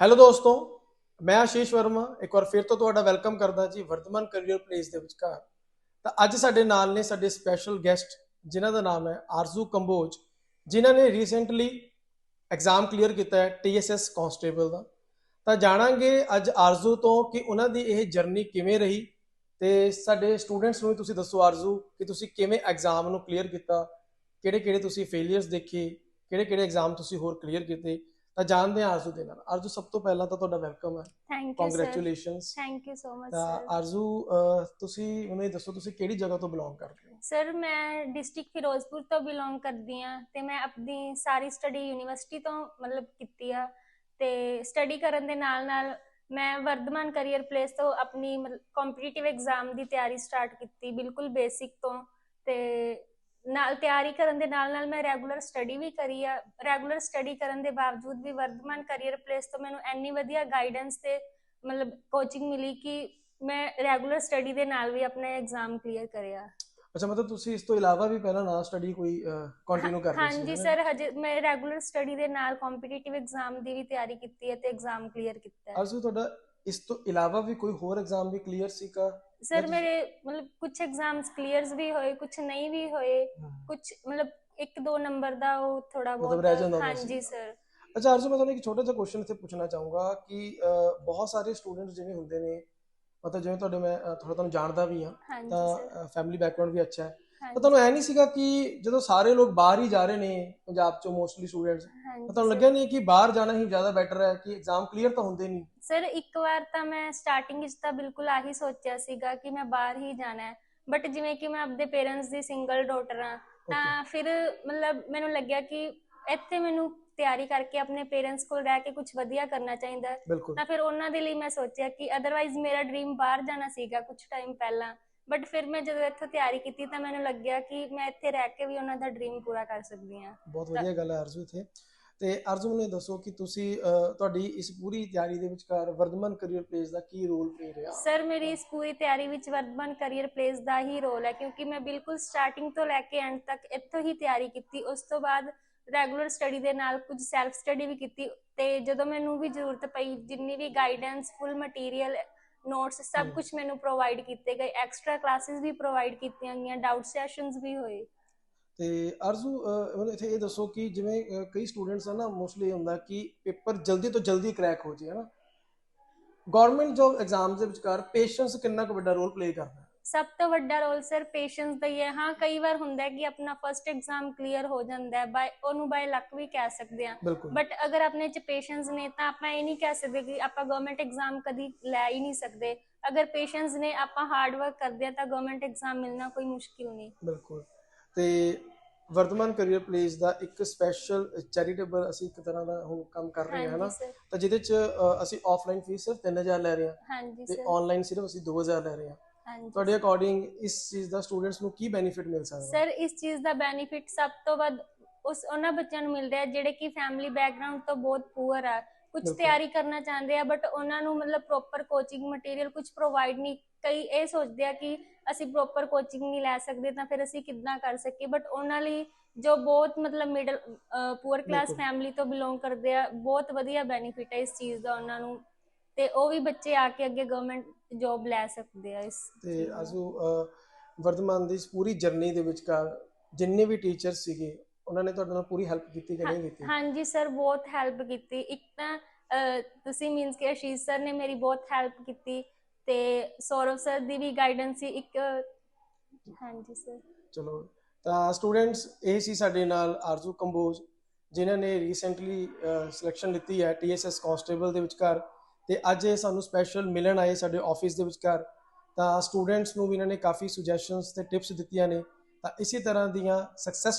Hello ਦੋਸਤੋ, ਮੈਂ ਆਸ਼ੀਸ਼ ਵਰਮਾ, ਇੱਕ ਵਾਰ ਫਿਰ ਤੋਂ ਤੁਹਾਡਾ ਵੈਲਕਮ ਕਰਦਾ ਜੀ ਵਰਤਮਾਨ ਕੈਰੀਅਰ ਪਲੇਸ ਦੇ ਵਿਚਕਾਰ। ਤਾਂ ਅੱਜ ਸਾਡੇ ਨਾਲ ਨੇ ਸਾਡੇ ਸਪੈਸ਼ਲ ਗੈਸਟ ਜਿਨ੍ਹਾਂ ਦਾ ਨਾਮ ਹੈ ਆਰਜ਼ੂ ਕੰਬੋਜ, ਜਿਨ੍ਹਾਂ ਨੇ ਰੀਸੈਂਟਲੀ ਐਗਜ਼ਾਮ ਕਲੀਅਰ ਕੀਤਾ ਹੈ ਟੀਐਸਐਸ ਕਾਂਸਟੇਬਲ ਦਾ। ਤਾਂ ਜਾਣਾਂਗੇ ਅੱਜ ਆਰਜ਼ੂ ਤੋਂ ਕਿ ਉਹਨਾਂ ਦੀ ਇਹ ਜਰਨੀ ਕਿਵੇਂ ਰਹੀ ਤੇ ਸਾਡੇ ਸਟੂਡੈਂਟਸ ਨੂੰ ਵੀ ਤੁਸੀਂ ਦੱਸੋ ਆਰਜ਼ੂ ਕਿ ਤੁਸੀਂ ਕਿਵੇਂ ਐਗਜ਼ਾਮ ਨੂੰ ਕਲੀਅਰ ਕੀਤਾ ਕਿਹੜੇ ਕਿਹੜੇ ਤੁਸੀਂ ਫੇਲਿਅਰਸ ਦੇਖੇ ਕਿਹੜੇ ਕਿਹੜੇ ਐਗਜ਼ਾਮ ਤੁਸੀਂ ਹੋਰ ਕਲੀਅਰ ਕੀਤੇ। ਤਾਂ ਜਾਣਦੇ ਹਾਂ ਆਰਜ਼ੂ ਦੇ ਨਾਲ। ਆਰਜ਼ੂ ਸਭ ਤੋਂ ਪਹਿਲਾਂ ਤਾਂ ਤੁਹਾਡਾ ਵੈਲਕਮ ਹੈ। Thank you sir congratulations thank you so much sir Arzoo ਤੁਸੀਂ ਮੈਨੂੰ ਇਹ ਦੱਸੋ ਤੁਸੀਂ ਕਿਹੜੀ ਜਗ੍ਹਾ ਤੋਂ ਬਿਲੋਂਗ ਕਰਦੇ ਹੋ? ਸਰ ਮੈਂ ਡਿਸਟ੍ਰਿਕਟ ਫਿਰੋਜ਼ਪੁਰ ਤੋਂ ਬਿਲੋਂਗ ਕਰਦੀ ਆ ਤੇ ਮੈਂ ਆਪਣੀ ਸਾਰੀ ਸਟੱਡੀ ਯੂਨੀਵਰਸਿਟੀ ਤੋਂ ਮਤਲਬ ਕੀਤੀ ਆ। ਤੇ ਸਟੱਡੀ ਕਰਨ ਦੇ ਨਾਲ ਨਾਲ ਮੈਂ ਵਰਧਮਾਨ ਕੈਰੀਅਰ ਪਲੇਸ ਤੋਂ ਆਪਣੀ ਕੰਪੀਟੀਟਿਵ ਐਗਜ਼ਾਮ ਦੀ ਤਿਆਰੀ ਸਟਾਰਟ ਕੀਤੀ ਬਿਲਕੁਲ ਬੇਸਿਕ ਤੋਂ। ਤੇ ਨਾਲ ਤਿਆਰੀ ਕਰਨ ਦੇ ਨਾਲ ਨਾਲ ਮੈਂ ਰੈਗੂਲਰ ਸਟੱਡੀ ਵੀ ਕਰੀ ਆ। ਰੈਗੂਲਰ ਸਟੱਡੀ ਕਰਨ ਦੇ ਬਾਵਜੂਦ ਵੀ ਵਰਧਮਾਨ ਕੈਰੀਅਰ ਪਲੇਸ ਤੋਂ ਮੈਨੂੰ ਇੰਨੀ ਵਧੀਆ ਗਾਈਡੈਂਸ ਤੇ ਮਤਲਬ ਕੋਚਿੰਗ ਮਿਲੀ ਕਿ ਮੈਂ ਰੈਗੂਲਰ ਸਟੱਡੀ ਦੇ ਨਾਲ ਵੀ ਆਪਣਾ ਐਗਜ਼ਾਮ ਕਲੀਅਰ ਕਰਿਆ। ਅੱਛਾ ਮਤਲਬ ਤੁਸੀਂ ਇਸ ਤੋਂ ਇਲਾਵਾ ਵੀ ਪਹਿਲਾਂ ਨਾ ਸਟੱਡੀ ਕੋਈ ਕੰਟੀਨਿਊ ਕਰ ਰਹੇ ਸੀ ਹਾਂਜੀ? ਸਰ ਹਜੇ ਮੈਂ ਰੈਗੂਲਰ ਸਟੱਡੀ ਦੇ ਨਾਲ ਕੰਪੀਟੀਟਿਵ ਐਗਜ਼ਾਮ ਦੀ ਵੀ ਤਿਆਰੀ ਕੀਤੀ ਹੈ ਤੇ ਐਗਜ਼ਾਮ ਕਲੀਅਰ ਕੀਤਾ ਹੈ। ਆਰਜ਼ੂ ਤੁਹਾਡਾ ਇਸ ਤੋਂ ਇਲਾਵਾ ਵੀ ਕੋਈ ਹੋਰ ਐਗਜ਼ਾਮ ਵੀ ਕਲੀਅਰ ਸੀਗਾ? ਸਰ ਮੇਰੇ ਮਤਲਬ ਕੁਝ ਐਗਜ਼ਾਮਸ ਕਲੀਅਰਸ ਵੀ ਹੋਏ ਕੁਝ ਨਹੀਂ ਵੀ ਹੋਏ ਕੁਝ ਮਤਲਬ ਇੱਕ ਦੋ ਨੰਬਰ ਦਾ ਉਹ ਥੋੜਾ ਬਹੁਤ ਹਾਂਜੀ। ਸਰ ਅੱਛਾ ਆਰਜ਼ੂ ਮੈਂ ਤੁਹਾਨੂੰ ਇੱਕ ਛੋਟਾ ਜਿਹਾ ਕੁਐਸਚਨ ਇੱਥੇ ਪੁੱਛਣਾ ਚਾਹੂੰਗਾ ਕਿ ਬਹੁਤ ਸਾਰੇ ਸਟੂਡੈਂਟਸ ਜਿਵੇਂ ਹੁੰਦੇ ਨੇ ਮਤਲਬ ਜਿਵੇਂ ਤੁਹਾਡੇ ਮੈਂ ਥੋੜਾ ਤੁਹਾਨੂੰ ਜਾਣਦਾ ਵੀ ਸਰ ਤਾਂ ਫੈਮਿਲੀ ਬੈਕਗ੍ਰਾਉਂਡ ਵੀ ਅੱਛਾ ਹੈ ਤਾਂ ਤੁਹਾਨੂੰ ਐ ਨਹੀਂ ਸੀਗਾ ਕਿ ਜਦੋਂ ਸਾਰੇ ਲੋਕ ਬਾਹਰ ਹੀ ਜਾ ਰਹੇ ਨੇ ਪੰਜਾਬ ਚੋਂ ਮੋਸਟਲੀ ਸਟੂਡੈਂਟਸ ਹਾਂਜੀ ਤੁਹਾਨੂੰ। ਲੱਗਿਆ ਨਹੀਂ ਕਿ ਬਾਹਰ ਜਾਣਾ ਹੀ ਜ਼ਿਆਦਾ ਬੈਟਰ ਹੈ ਕਿ ਐਗਜ਼ਾਮ ਕਲੀਅਰ ਤਾਂ ਹੁੰਦੇ ਨਹੀਂ। ਸਰ ਇੱਕ ਵਾਰ ਤਾਂ ਮੈਂ ਸਟਾਰਟਿੰਗ ਵਿੱਚ ਤਾਂ ਬਿਲਕੁਲ ਆਹੀ ਸੋਚਿਆ ਸੀਗਾ ਕਿ ਮੈਂ ਬਾਹਰ ਹੀ ਜਾਣਾ ਹੈ। ਬਟ ਜਿਵੇਂ ਕਿ ਮੈਂ ਆਪਣੇ ਪੇਰੈਂਟਸ ਦੀ ਸਿੰਗਲ ਡਾਟਰ ਹਾਂ ਤਾਂ ਫਿਰ ਮਤਲਬ ਮੈਨੂੰ ਲੱਗਿਆ ਕਿ ਇੱਥੇ ਮੈਨੂੰ ਤਿਆਰੀ ਕਰਕੇ ਆਪਣੇ ਪੇਰੈਂਟਸ ਕੋਲ ਰਹਿ ਕੇ ਕੁਝ ਵਧੀਆ ਕਰਨਾ ਚਾਹੀਦਾ ਹੈ। ਬਿਲਕੁਲ। ਤਾਂ ਫਿਰ ਉਹਨਾਂ ਦੇ ਲਈ ਮੈਂ ਸੋਚਿਆ ਕਿ ਅਦਰਵਾਈਜ਼ ਮੇਰਾ ਡ੍ਰੀਮ ਬਾਹਰ ਜਾਣਾ ਸੀਗਾ ਕੁਝ ਟਾਈਮ ਪਹਿਲਾਂ। ਬਟ ਫਿਰ ਮੈਂ ਜਦੋਂ ਇੱਥੇ ਤਿਆਰੀ ਕੀਤੀ ਤਾਂ ਮੈਨੂੰ ਲੱਗਿਆ ਕਿ ਮੈਂ ਇੱਥੇ ਰਹਿ ਕੇ ਵੀ ਉਹਨਾਂ ਦਾ ਡ੍ਰੀਮ ਪੂਰਾ ਕਰ ਸਕਦੀ ਹਾਂ। ਬਹੁਤ ਵਧੀਆ ਗੱਲ ਹੈ ਅਰਜੂ ਇੱਥੇ। ਤੇ ਅਰਜੂ ਮੈਨੂੰ ਇਹ ਦੱਸੋ ਕਿ ਤੁਸੀਂ ਤੁਹਾਡੀ ਇਸ ਪੂਰੀ ਤਿਆਰੀ ਦੇ ਵਿਚਕਾਰ ਵਰਧਮਨ ਕੈਰੀਅਰ ਪਲੇਸ ਦਾ ਕੀ ਰੋਲ ਪਲੇ ਰਿਹਾ? ਸਰ ਮੇਰੀ ਇਸ ਪੂਰੀ ਤਿਆਰੀ ਵਿੱਚ ਵਰਧਮਾਨ ਕੈਰੀਅਰ ਪਲੇਸ ਦਾ ਹੀ ਰੋਲ ਹੈ ਕਿਉਂਕਿ ਮੈਂ ਬਿਲਕੁਲ ਸਟਾਰਟਿੰਗ ਤੋਂ ਲੈ ਕੇ ਐਂਡ ਤੱਕ ਇੱਥੋਂ ਹੀ ਤਿਆਰੀ ਕੀਤੀ। ਉਸ ਤੋਂ ਬਾਅਦ ਰੈਗੂਲਰ ਸਟੱਡੀ ਦੇ ਨਾਲ ਕੁਝ ਸੈਲਫ ਸਟੱਡੀ ਵੀ ਕੀਤੀ ਤੇ ਜਦੋਂ ਮੈਨੂੰ ਵੀ ਜ਼ਰੂਰਤ ਪਈ ਜਿੰਨੀ ਵੀ ਗਾਈਡੈਂਸ ਫੁੱਲ ਮਟੀਰੀਅਲ ਨੋਟਸ ਸਭ। ਕੁਝ ਮੈਨੂੰ ਪ੍ਰੋਵਾਈਡ ਕੀਤੇ ਗਏ। ਐਕਸਟਰਾ ਕਲਾਸਿਸ ਵੀ ਪ੍ਰੋਵਾਈਡ ਕੀਤੀਆਂ ਗਈਆਂ ਡਾਊਟ ਸੈਸ਼ਨਸ ਵੀ ਹੋਏ। ਤੇ ਅਰਜੂ ਮੈਨੂੰ ਇੱਥੇ ਇਹ ਦੱਸੋ ਕਿ ਜਿਵੇਂ ਕਈ ਸਟੂਡੈਂਟਸ ਆ ਨਾ ਮੋਸਟਲੀ ਹੁੰਦਾ ਕਿ ਪੇਪਰ ਜਲਦੀ ਤੋਂ ਜਲਦੀ ਕ੍ਰੈਕ ਹੋ ਜੇ ਹਨਾ ਗਵਰਨਮੈਂਟ ਜੋਬ ਐਗਜ਼ਾਮਸ ਦੇ ਵਿਚਕਾਰ ਪੇਸ਼ੈਂਸ ਕਿੰਨਾ ਕੁ ਵੱਡਾ ਰੋਲ ਪਲੇ ਕਰਦਾ? ਸਭ ਤੋਂ ਵੱਡਾ ਰੋਲ ਸਰ ਪੇਸ਼ੈਂਸ ਦਾ ਹੀ ਹੈ। ਹਾਂ ਕਈ ਵਾਰ ਹੁੰਦਾ ਹੈ ਕਿ ਆਪਣਾ ਫਰਸਟ ਐਗਜ਼ਾਮ ਕਲੀਅਰ ਹੋ ਜਾਂਦਾ ਹੈ ਬਾਈ ਉਹਨੂੰ ਬਾਈ ਲੱਕ ਵੀ ਕਹਿ ਸਕਦੇ ਬਿਲਕੁਲ। ਬਟ ਅਗਰ ਆਪਣੇ ਚ ਪੇਸ਼ੈਂਸ ਨੇ ਤਾਂ ਆਪਾਂ ਇਹ ਨਹੀਂ ਕਹਿ ਸਕਦੇ ਕਿ ਆਪਾਂ ਗਵਰਨਮੈਂਟ ਐਗਜ਼ਾਮ ਕਦੀ ਲੈ ਹੀ ਨਹੀਂ ਸਕਦੇ। ਅਗਰ ਪੇਸ਼ੈਂਸ ਨੇ ਆਪਾਂ ਹਾਰਡ ਵਰਕ ਕਰਦੇ ਆ ਤਾਂ ਗਵਰਨਮੈਂਟ ਐਗਜ਼ਾਮ ਮਿਲਣਾ ਕੋਈ ਮੁਸ਼ਕਿਲ ਨਹੀਂ। ਬਿਲਕੁਲ। ਤੇ ਵਰਤਮਾਨ ਕੈਰੀਅਰ ਪਲੇਸ ਦਾ ਇੱਕ ਸਪੈਸ਼ਲ ਚੈਰੀਟੇਬਲ ਅਸੀਂ ਇੱਕ ਤਰ੍ਹਾਂ ਦਾ ਹੁਣ ਕੰਮ ਕਰ ਰਹੇ ਹਾਂ ਹਨਾ? ਤਾਂ ਜਿਹਦੇ ਚ ਅਸੀਂ ਆਫਲਾਈਨ ਫੀਸ ਸਿਰਫ 3000 ਲੈ ਰਹੇ ਹਾਂ ਹਾਂਜੀ ਤੇ ਆਨਲਾਈਨ ਸਿਰਫ ਅਸੀਂ 2000 ਲੈ ਰਹੇ ਹਾਂ। ਤੁਹਾਡੇ ਅਕੋਰਡਿੰਗ ਇਸ ਚੀਜ਼ ਦਾ ਸਟੂਡੈਂਟਸ ਨੂੰ ਕੀ ਬੈਨੀਫਿਟ ਮਿਲ ਸਕਦਾ? ਸਰ ਇਸ ਚੀਜ਼ ਦਾ ਬੈਨੀਫਿਟ ਸਭ ਤੋਂ ਵੱਧ ਉਸ ਉਹਨਾਂ ਬੱਚਿਆਂ ਨੂੰ ਮਿਲ ਰਿਹਾ ਜਿਹੜੇ ਕਿ ਫੈਮਿਲੀ ਬੈਕਗ੍ਰਾਉਂਡ ਤੋਂ ਬਹੁਤ ਪੂਅਰ ਆ। ਕੁਝ। ਤਿਆਰੀ ਕਰਨਾ ਚਾਹੁੰਦੇ ਆ ਬਟ ਉਹਨਾਂ ਨੂੰ ਮਤਲਬ ਪ੍ਰੋਪਰ ਕੋਚਿੰਗ ਮਟੀਰੀਅਲ ਕੁਝ ਪ੍ਰੋਵਾਈਡ ਨਹੀਂ ਕਈ ਇਹ ਸੋਚਦੇ ਆ ਕਿ ਅਸੀਂ ਪ੍ਰੋਪਰ ਕੋਚਿੰਗ ਨਹੀਂ ਲੈ ਸਕਦੇ ਤਾਂ ਫਿਰ ਅਸੀਂ ਕਿੱਦਾਂ ਕਰ ਸਕੀਏ ਬਟ ਉਹਨਾਂ ਲਈ ਜੋ ਬਹੁਤ ਮਤਲਬ ਮਿਡਲ ਪੂਅਰ ਕਲਾਸ। ਫੈਮਿਲੀ ਤੋਂ ਬਿਲੋਂਗ ਕਰਦੇ ਆ ਬਹੁਤ ਵਧੀਆ ਬੈਨੀਫਿਟ ਹੈ ਇਸ ਚੀਜ਼ ਦਾ ਉਹਨਾਂ ਨੂੰ ਤੇ ਉਹ ਵੀ ਬੱਚੇ ਆ ਕੇ ਅੱਗੇ ਗਵਰਨਮੈਂਟ ਜੌਬ ਲੈ ਸਕਦੇ ਆ ਇਸ ਤੇ। ਅਸੂ ਵਰਤਮਾਨ ਦੀ ਇਸ ਪੂਰੀ ਜਰਨੀ ਦੇ ਵਿਚਕਾਰ ਜਿੰਨੇ ਵੀ ਟੀਚਰ ਸੀਗੇ ਉਹਨਾਂ ਨੇ ਤੁਹਾਡੇ ਨਾਲ ਪੂਰੀ ਹੈਲਪ ਕੀਤੀ ਕਿ ਨਹੀਂ ਕੀਤੀ? ਹਾਂਜੀ ਸਰ ਬਹੁਤ ਹੈਲਪ ਕੀਤੀ। ਇੱਕ ਤਾਂ ਤੁਸੀਂ ਮੀਨਸ ਕਿ ਆਸ਼ੀਸ਼ ਸਰ ਨੇ ਮੇਰੀ ਬਹੁਤ ਹੈਲਪ ਕੀਤੀ ਤੇ ਸੌਰਵ ਸਰ ਦੀ ਵੀ ਗਾਈਡੈਂਸ ਸੀ। ਇੱਕ ਹਾਂਜੀ ਸਰ ਚਲੋ ਤਾਂ ਸਟੂਡੈਂਟਸ ਇਹ ਸੀ ਸਾਡੇ ਨਾਲ ਆਰਜ਼ੂ ਕੰਬੋਜ ਜਿਨ੍ਹਾਂ ਨੇ ਰੀਸੈਂਟਲੀ ਸਿਲੈਕਸ਼ਨ ਲਿੱਤੀ ਹੈ ਟੀਐਸਐਸ ਕਾਂਸਟੇਬਲ ਦੇ ਵਿਚਕਾਰ ਤੇ ਅੱਜ ਇਹ ਸਾਨੂੰ ਸਪੈਸ਼ਲ ਮਿਲਣ ਆਏ ਸਾਡੇ ਆਫਿਸ ਦੇ ਵਿਚਕਾਰ। ਤਾਂ ਸਟੂਡੈਂਟਸ ਨੂੰ ਵੀ ਇਹਨਾਂ ਨੇ ਕਾਫੀ ਸੁਜੈਸ਼ਨਸ ਤੇ ਟਿਪਸ ਦਿੱਤੀਆਂ ਨੇ। ਤਾਂ ਇਸੇ ਤਰ੍ਹਾਂ ਦੀਆਂ ਸਕਸੈਸ